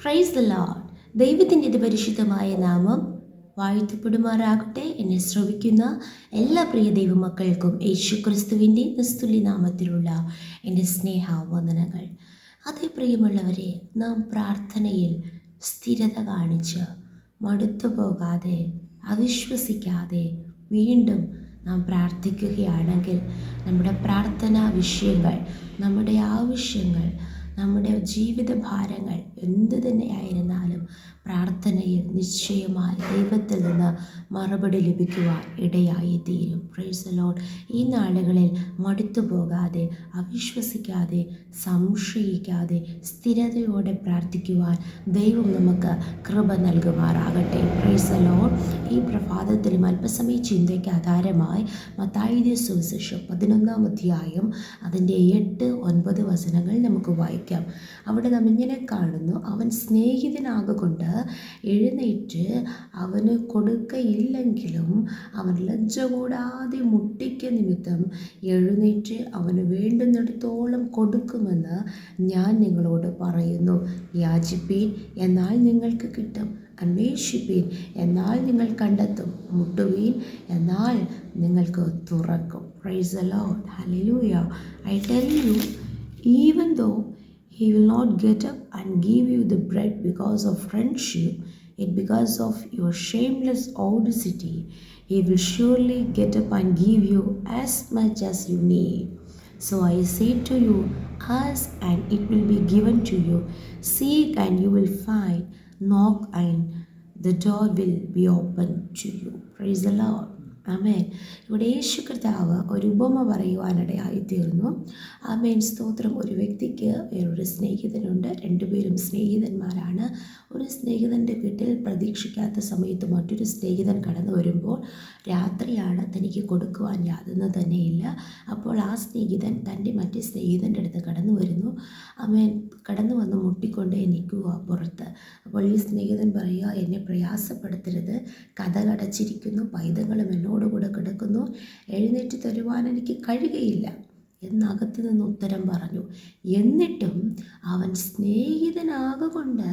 Praise the load ദൈവത്തിന്റെ പരിശുദ്ധമായ നാമം വാഴ്ത്തപ്പെടുമാറാകട്ടെ. എന്നെ ശ്രവിക്കുന്ന എല്ലാ പ്രിയ ദൈവമക്കൾക്കും യേശു ക്രിസ്തുവിന്റെ നിസ്തുല്യ നാമത്തിലുള്ള എന്റെ സ്നേഹ വന്ദനങ്ങൾ അതേ പ്രിയമുള്ളവരെ നാം പ്രാർത്ഥനയിൽ സ്ഥിരത കാണിച്ച് മടുത്തു പോകാതെ അവിശ്വസിക്കാതെ വീണ്ടും നാം പ്രാർത്ഥിക്കുകയാണെങ്കിൽ നമ്മുടെ പ്രാർത്ഥനാ വിഷയങ്ങൾ നമ്മുടെ ആവശ്യങ്ങൾ നമ്മുടെ ജീവിത ഭാരങ്ങൾ എന്തു തന്നെയായിരുന്നാലും പ്രാർത്ഥനയിൽ നിശ്ചയമായി ദൈവത്തിൽ നിന്ന് മറുപടി ലഭിക്കുവാൻ ഇടയായി തീരും പ്രൈസ് ലോഡ് ഈ നാളുകളിൽ മടുത്തു പോകാതെ അവിശ്വസിക്കാതെ സംശയിക്കാതെ സ്ഥിരതയോടെ പ്രാർത്ഥിക്കുവാൻ ദൈവം നമുക്ക് കൃപ നൽകുമാറാകട്ടെ. പ്രൈസ് ലോഡ് ഈ പ്രഭാതത്തിലും അല്പസമയ ചിന്തയ്ക്ക് ആധാരമായി മത്തായിയുടെ സുവിശേഷം പതിനൊന്നാം അധ്യായം അതിന്റെ എട്ട് ഒൻപത് വചനങ്ങൾ നമുക്ക് വായിക്കാം. അവിടെ നാം ഇങ്ങനെ കാണുന്നു അവൻ സ്നേഹിതനാകൊണ്ട് എഴുന്നേറ്റ് അവന് കൊടുക്കയില്ലെങ്കിലും അവൻ ലജ്ജ കൂടാതെ മുട്ടിക്ക നിമിത്തം എഴുന്നേറ്റ് അവന് വേണ്ടുന്നിടത്തോളം കൊടുക്കുമെന്ന് ഞാൻ നിങ്ങളോട് പറയുന്നു. യാചിപ്പീൻ എന്നാൽ നിങ്ങൾക്ക് കിട്ടും. അന്വേഷിപ്പീൻ എന്നാൽ നിങ്ങൾ കണ്ടെത്തും. മുട്ടുവീൻ എന്നാൽ നിങ്ങൾക്ക് തുറക്കും. Praise the Lord hallelujah I tell you even though he will not get up and give you the bread because of friendship, yet because of your shameless audacity, he will surely get up and give you as much as you need. So I say to you, ask and it will be given to you, seek and you will find, knock and the door will be opened to you. Praise the Lord. ആമേൻ. ഇവിടെ യേശു കർത്താവ് ഒരു ഉപമ പറയുവാനിടയായി തീർന്നു ആമേൻ. സ്തോത്രം. ഒരു വ്യക്തിക്ക് വേറൊരു സ്നേഹിതനുണ്ട്. രണ്ടുപേരും സ്നേഹിതന്മാരാണ്. ഒരു സ്നേഹിതന്റെ വീട്ടിൽ പ്രതീക്ഷിക്കാത്ത സമയത്ത് മറ്റൊരു സ്നേഹിതൻ കടന്നു വരുമ്പോൾ രാത്രിയാണ് തനിക്ക് കൊടുക്കുവാൻ യാതൊന്നും തന്നെയില്ല. അപ്പോൾ ആ സ്നേഹിതൻ തന്റെ മറ്റു സ്നേഹിതന്റെ അടുത്ത് കടന്നു വരുന്നു. ആമേൻ. കടന്നു വന്ന് മുട്ടിക്കൊണ്ടേ നിൽക്കുക പുറത്ത്. അപ്പോൾ ഈ സ്നേഹിതൻ പറയുക എന്നെ പ്രയാസപ്പെടുത്തരുത്. കഥകടച്ചിരിക്കുന്നു പൈതങ്ങളും പൈതങ്ങളും എന്നോടുകൂടെ കിടക്കുന്നു. എഴുന്നേറ്റ് തരുവാൻ എനിക്ക് കഴിയുകയില്ല. എന്നകത്ത് നിന്ന് ഉത്തരം പറഞ്ഞു. എന്നിട്ടും അവൻ സ്നേഹിതനാകൊണ്ട്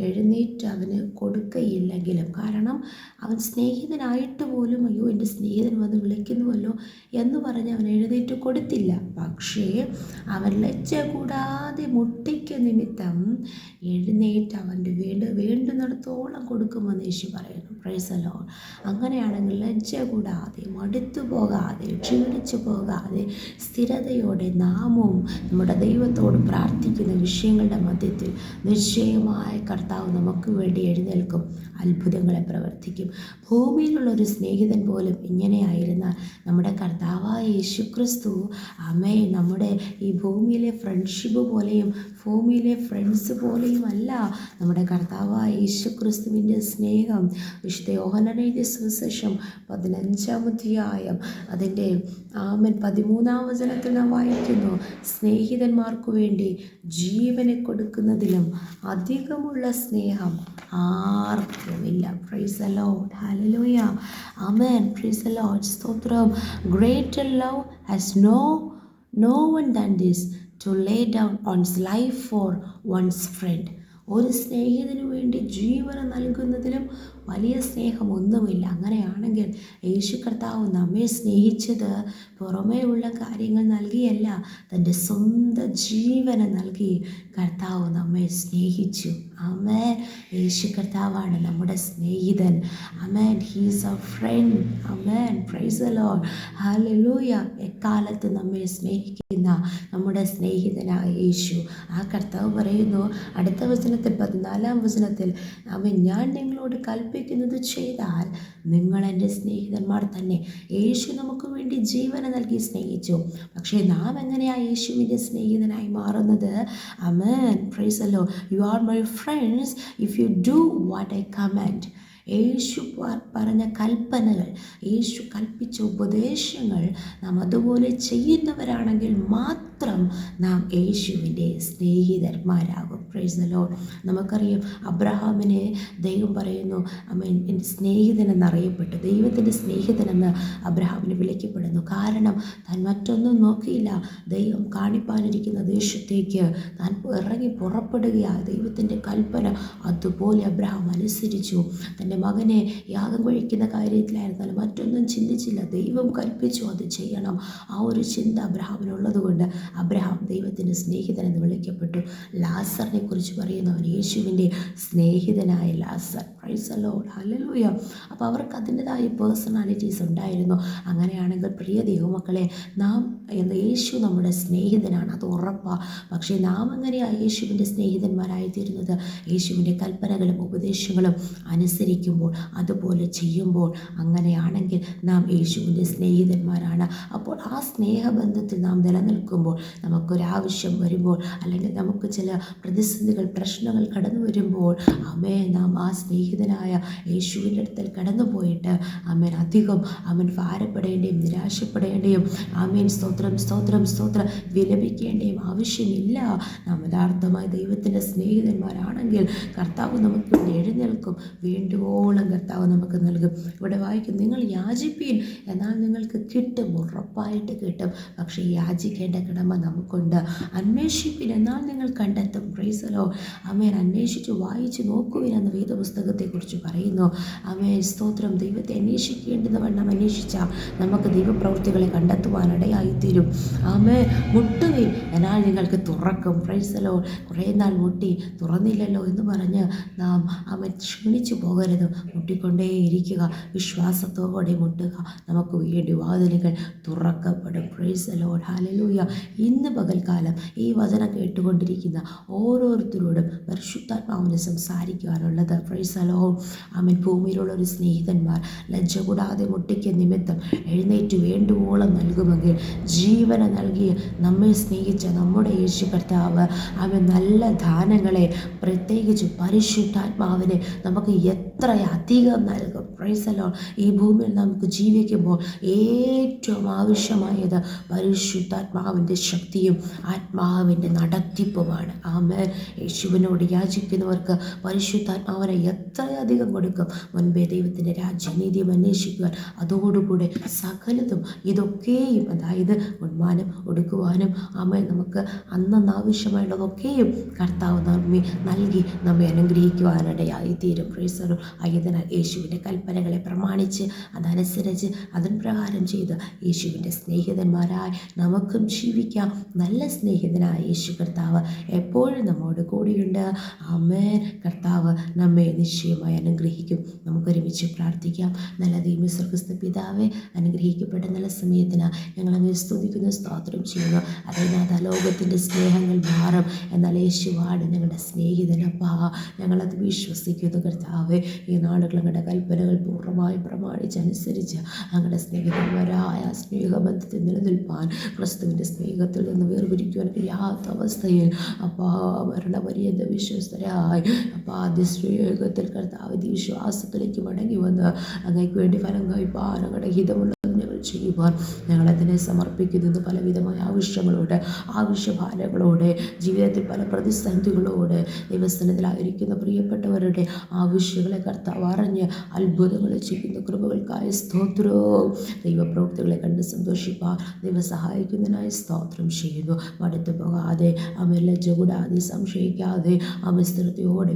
എഴുന്നേറ്റ് അവന് കൊടുക്കയില്ലെങ്കിലും. കാരണം അവൻ സ്നേഹിതനായിട്ട് പോലും അയ്യോ എന്റെ സ്നേഹിതൻ വന്ന് വിളിക്കുന്നുവല്ലോ എന്ന് പറഞ്ഞ് അവൻ എഴുന്നേറ്റ് കൊടുത്തില്ല. പക്ഷേ അവൻ ലജ്ജ കൂടാതെ മുട്ടിക്ക നിമിത്തം എഴുന്നേറ്റ് അവന്റെ വേണ്ട വേണ്ടുന്നിടത്തോളം കൊടുക്കുമെന്ന് യേശു പറയുന്നു. പ്രൈസലോ അങ്ങനെയാണെങ്കിൽ ലജ്ജ കൂടാതെ മടുത്തു പോകാതെ ക്ഷീണിച്ചു പോകാതെ സ്ഥിരതയോടെ നാമവും നമ്മുടെ ദൈവത്തോട് പ്രാർത്ഥിക്കുന്ന വിഷയങ്ങളുടെ മധ്യത്തിൽ നിശ്ചയമായ കർത്താവ് നമുക്ക് വേണ്ടി എഴുന്നേൽക്കും അത്ഭുതങ്ങളെ പ്രവർത്തിക്കും. ഭൂമിയിലുള്ള ഒരു സ്നേഹിതൻ പോലും ഇങ്ങനെയായിരുന്നാൽ നമ്മുടെ കർത്താവായ യേശുക്രിസ്തു അമ്മേ നമ്മുടെ ഈ ഭൂമിയിലെ ഫ്രണ്ട്ഷിപ്പ് പോലെയും ഭൂമിയിലെ ഫ്രണ്ട്സ് പോലെയും അല്ല നമ്മുടെ കർത്താവായ യേശുക്രിസ്തുവിന്റെ സ്നേഹം. വിശുദ്ധ യോഹനനയുടെ സുവിശേഷം പതിനഞ്ചാം അധ്യായം അതിന്റെ ആമൻ പതിമൂന്നാം വചനത്തിൽ നാം വായിക്കുന്നു. സ്നേഹിതന്മാർക്കു വേണ്ടി ജീവനെ കൊടുക്കുന്നതിലും അധികമുള്ള സ്നേഹം ആർക്കുമില്ല. പ്രൈസ് അലോഡ് ഹലലോയ അമേൻ പ്രൈസ് അലോഡ് സ്തോത്രം. Greater love has no no one than this to lay down one's life for one's friend ഒരു സ്നേഹിതന് വേണ്ടി ജീവനം നൽകുന്നതിലും വലിയ സ്നേഹമൊന്നുമില്ല. അങ്ങനെയാണെങ്കിൽ യേശു കർത്താവ് നമ്മെ സ്നേഹിച്ചത് ഉള്ള കാര്യങ്ങൾ നൽകിയല്ല തന്റെ സ്വന്തം ജീവനെ നൽകി കർത്താവ് നമ്മെ സ്നേഹിച്ചു. അമേൻ യേശു കർത്താവാണ് നമ്മുടെ സ്നേഹിതൻ. അമേൻ ഹീസ് എ ഫ്രണ്ട് അമേൻ പ്രൈസ് ലോൺ ഹലൂയ എക്കാലത്ത് നമ്മെ സ്നേഹിക്കുന്ന നമ്മുടെ സ്നേഹിതനായ യേശു. ആ കർത്താവ് പറയുന്നു അടുത്ത വചനത്തിൽ പതിനാലാം വചനത്തിൽ അവൻ ഞാൻ നിങ്ങളോട് കൽപ്പിക്കുന്നത് ചെയ്താൽ നിങ്ങൾ എന്റെ സ്നേഹിതന്മാർ തന്നെ യേശു നമുക്ക് വേണ്ടി ജീവന നൽകി സ്നേഹിച്ചു. പക്ഷേ നാം എങ്ങനെയാണ് യേശുവിന്റെ സ്നേഹിതനായി മാറുന്നത്? അമേൻ പ്രൈസ് അല്ലോ you are my friends if you do what I command യേശു പറഞ്ഞ കൽപ്പനകൾ യേശു കൽപ്പിച്ച ഉപദേശങ്ങൾ നാം അതുപോലെ ചെയ്യുന്നവരാണെങ്കിൽ മാത്രം മാത്രം നാം യേശുവിന്റെ സ്നേഹിതന്മാരാകും. പ്രൈസലോ നമുക്കറിയാം അബ്രഹാമിനെ ദൈവം പറയുന്നു അമ്മ എന്റെ സ്നേഹിതനെന്നറിയപ്പെട്ടു. ദൈവത്തിന്റെ സ്നേഹിതനെന്ന് അബ്രഹാമിന് വിളിക്കപ്പെടുന്നു. കാരണം താൻ മറ്റൊന്നും നോക്കിയില്ല. ദൈവം കാണിപ്പാനിരിക്കുന്ന ദേശത്തേക്ക് താൻ ഇറങ്ങി പുറപ്പെടുകയാണ് ദൈവത്തിന്റെ കൽപ്പന അതുപോലെ അബ്രഹാം അനുസരിച്ചു. തന്റെ മകനെ യാഗം കഴിക്കുന്ന കാര്യത്തിലായിരുന്നാലും മറ്റൊന്നും ചിന്തിച്ചില്ല. ദൈവം കൽപ്പിച്ചു അത് ചെയ്യണം. ആ ഒരു ചിന്ത അബ്രഹാമിനുള്ളത് കൊണ്ട് അബ്രഹാം ദൈവത്തിന്റെ സ്നേഹിതനെന്ന് വിളിക്കപ്പെട്ടു. ലാസറിനെ കുറിച്ച് പറയുന്നവൻ യേശുവിന്റെ സ്നേഹിതനായ ലാസർ. പ്രൈസലോ ഹലലൂയ അപ്പോൾ അവർക്ക് അതിന്റെതായ പേഴ്സണാലിറ്റീസ് ഉണ്ടായിരുന്നു. അങ്ങനെയാണെങ്കിൽ പ്രിയ ദൈവമക്കളെ നാം എന്ന യേശു നമ്മുടെ സ്നേഹിതനാണ്. അത് ഉറപ്പാണ് പക്ഷേ നാം എങ്ങനെയാണ് യേശുവിന്റെ സ്നേഹിതന്മാരായിത്തീരുന്നത്? യേശുവിന്റെ കൽപ്പനകളും ഉപദേശങ്ങളും അനുസരിക്കുമ്പോൾ അതുപോലെ ചെയ്യുമ്പോൾ അങ്ങനെയാണെങ്കിൽ നാം യേശുവിന്റെ സ്നേഹിതന്മാരാണ്. അപ്പോൾ ആ സ്നേഹബന്ധത്തിൽ നാം നിലനിൽക്കുമ്പോൾ നമുക്കൊരാവശ്യം വരുമ്പോൾ അല്ലെങ്കിൽ നമുക്ക് ചില പ്രതിസന്ധികൾ പ്രശ്നങ്ങൾ കടന്നു വരുമ്പോൾ അമ്മയെ നാം ആ സ്നേഹിതനായ യേശുവിന്റെ അടുത്തൽ കടന്നു പോയിട്ട് അമ്മൻ അധികം അവൻ ഭാരപ്പെടേണ്ടയും നിരാശപ്പെടേണ്ടയും ആമേൻ സ്തോത്രം സ്തോത്രം സ്തോത്രം വിലപിക്കേണ്ടയും ആവശ്യമില്ല. നാം യഥാർത്ഥമായി ദൈവത്തിന്റെ സ്നേഹിതന്മാരാണെങ്കിൽ കർത്താവ് നമുക്ക് എഴുന്നേൽക്കും. വേണ്ടുവോളം കർത്താവ് നമുക്ക് നൽകും. ഇവിടെ വായിക്കും നിങ്ങൾ യാചിപ്പീൻ എന്നാൽ നിങ്ങൾക്ക് കിട്ടും ഉറപ്പായിട്ട് കിട്ടും. പക്ഷേ യാചിക്കേണ്ട കടമ നമുക്കുണ്ട്. അന്വേഷിപ്പിൻ എന്നാൽ നിങ്ങൾ കണ്ടെത്തും. പ്രൈസലോ അമ്മേൻ അന്വേഷിച്ച് വായിച്ച് നോക്കുവിൻ എന്ന വേദപുസ്തകത്തെക്കുറിച്ച് പറയുന്നു. അവയെ സ്തോത്രം. ദൈവത്തെ അന്വേഷിക്കേണ്ടുന്ന വണ്ണം അന്വേഷിച്ചാൽ നമുക്ക് ദൈവപ്രവൃത്തികളെ കണ്ടെത്തുവാനിടയായിത്തീരും ആമേ മുട്ടുവിൻ എന്നാൽ നിങ്ങൾക്ക് തുറക്കും. പ്രൈസലോ കുറേ നാൾ മുട്ടി തുറന്നില്ലല്ലോ എന്ന് പറഞ്ഞ് നാം അവൻ ക്ഷീണിച്ചു പോകരുത്. മുട്ടിക്കൊണ്ടേയിരിക്കുക. വിശ്വാസത്തോടെ മുട്ടുക. നമുക്ക് വേണ്ടി വാതിലുകൾ തുറക്കപ്പെടും. പ്രൈസലോ ഹാലലൂയ ഇന്ന് പകൽക്കാലം ഈ വചനം കേട്ടുകൊണ്ടിരിക്കുന്ന ഓരോരുത്തരോടും പരിശുദ്ധാത്മാവിനെ സംസാരിക്കുവാനുള്ളത്. പ്രൈസലോ അവൻ ഭൂമിയിലുള്ള ഒരു സ്നേഹിതന്മാർ ലജ്ജ കൂടാതെ മുട്ടിക്ക് നിമിത്തം എഴുന്നേറ്റ് വേണ്ടുവോളം നൽകുമെങ്കിൽ ജീവന നൽകിയ നമ്മെ സ്നേഹിച്ച നമ്മുടെ യേശു കർത്താവ് അവൻ നല്ല ദാനങ്ങളെ പ്രത്യേകിച്ച് പരിശുദ്ധാത്മാവിനെ നമുക്ക് എത്ര അധികം നൽകും. പ്രൈസലോ ഈ ഭൂമിയിൽ നമുക്ക് ജീവിക്കുമ്പോൾ ഏറ്റവും ആവശ്യമായത് പരിശുദ്ധാത്മാവിന്റെ ശക്തിയും ആത്മാവിന്റെ നടത്തിപ്പുമാണ്. ആമേ യേശുവിനോട് യാചിക്കുന്നവർക്ക് പരിശുദ്ധാത്മാവിനെ എത്രയധികം കൊടുക്കും. മുൻപേ ദൈവത്തിന്റെ രാജ്യനീതിയും അന്വേഷിക്കുവാൻ അതോടുകൂടെ സകലതും ഇതൊക്കെയും അതായത് ഉണ്മാനം ഒടുക്കുവാനും അമ്മ നമുക്ക് അന്നന്ന് കർത്താവ് നമ്മെ നൽകി നമ്മെ അനുഗ്രഹിക്കുവാനിടയായി തീരും ഫ്രീസറും ആയതിനാൽ യേശുവിന്റെ കൽപ്പനകളെ പ്രമാണിച്ച് അതനുസരിച്ച് അതിൻ പ്രകാരം ചെയ്ത് യേശുവിന്റെ സ്നേഹിതന്മാരായി നമുക്കും ജീവിക്കാം. നല്ല സ്നേഹിതനായ യേശു കർത്താവ് എപ്പോഴും നമ്മോട് കൂടിയുണ്ട്. അമേൻ കർത്താവ് നമ്മെ നിശ്ചയമായി അനുഗ്രഹിക്കും. നമുക്കൊരുമിച്ച് പ്രാർത്ഥിക്കാം. നല്ല ദൈവ സ്വർഗസ്ഥ പിതാവെ അനുഗ്രഹിക്കപ്പെട്ട നല്ല സമയത്തിന് ഞങ്ങൾ അങ്ങനെ സ്തുതിക്കുന്ന സ്തോത്രം ചെയ്യുന്നു. അതായത് ആ ലോകത്തിന്റെ സ്നേഹങ്ങൾ മാറും എന്നാൽ യേശുവാണ് ഞങ്ങളുടെ സ്നേഹിതനപ്പാ ഞങ്ങളത് വിശ്വസിക്കുന്നു കർത്താവ്. ഈ നാളുകൾ ഞങ്ങളുടെ കൽപ്പനകൾ പൂർണമായി പ്രമാണിച്ചനുസരിച്ച് ഞങ്ങളുടെ സ്നേഹിതന്മാരായ സ്നേഹബന്ധത്തിൽ നിലനിൽപ്പാൻ ക്രിസ്തുവിന്റെ സ്നേഹത്തിൽ നിന്ന് വേർപിരിക്കുവാൻ കഴിയാത്ത അവസ്ഥയിൽ അപ്പാ മരണപര്യന്ത വിശ്വസ്തരായി. അപ്പാ ആദ്യ സ്നേഹത്തിൽ കർത്താവ് വിശ്വാസത്തിലേക്ക് മടങ്ങി വന്ന് അങ്ങേക്ക് വേണ്ടി ഫലം കഴിപ്പാൻ ഞങ്ങളുടെ ഹിതമുള്ള ഞങ്ങൾ ചെയ്യുവാൻ ഞങ്ങളതിനെ സമർപ്പിക്കുന്നത് പലവിധമായ ആവശ്യങ്ങളോടെ ആവശ്യഭാരങ്ങളോടെ ജീവിതത്തിൽ പല പ്രതിസന്ധികളോടെ ദൈവസ്ഥാനത്തിലായിരിക്കുന്ന പ്രിയപ്പെട്ടവരുടെ ആവശ്യങ്ങളെ കർത്താവ് അറിഞ്ഞ് അത്ഭുതങ്ങൾ ചെയ്യുന്ന കൃപകൾക്കായി സ്തോത്രവും ദൈവപ്രവൃത്തികളെ കണ്ട് സന്തോഷിപ്പാൻ ദൈവം സഹായിക്കുന്നതിനായി സ്തോത്രം ചെയ്യുന്നു. മടുത്തു പോകാതെ അമ്മ ലജ്ജ കൂടാതെ സംശയിക്കാതെ അമ്മ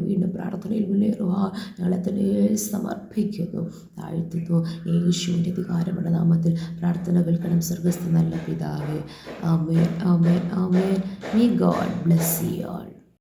വീണ്ടും പ്രാർത്ഥനയിൽ മുന്നേറുവാൻ ഞങ്ങളെ തന്നെ സമർപ്പിക്കുന്നു. താഴ്ത്തുന്നു. യേശുവിന്റെ അധികാരമുള്ള നാമത്തിൽ പ്രാർത്ഥന കേൾക്കണം. സ്വർഗസ്ഥ നല്ല പിതാവേ. ആമേൻ ആമേൻ ആമേൻ. May God bless you all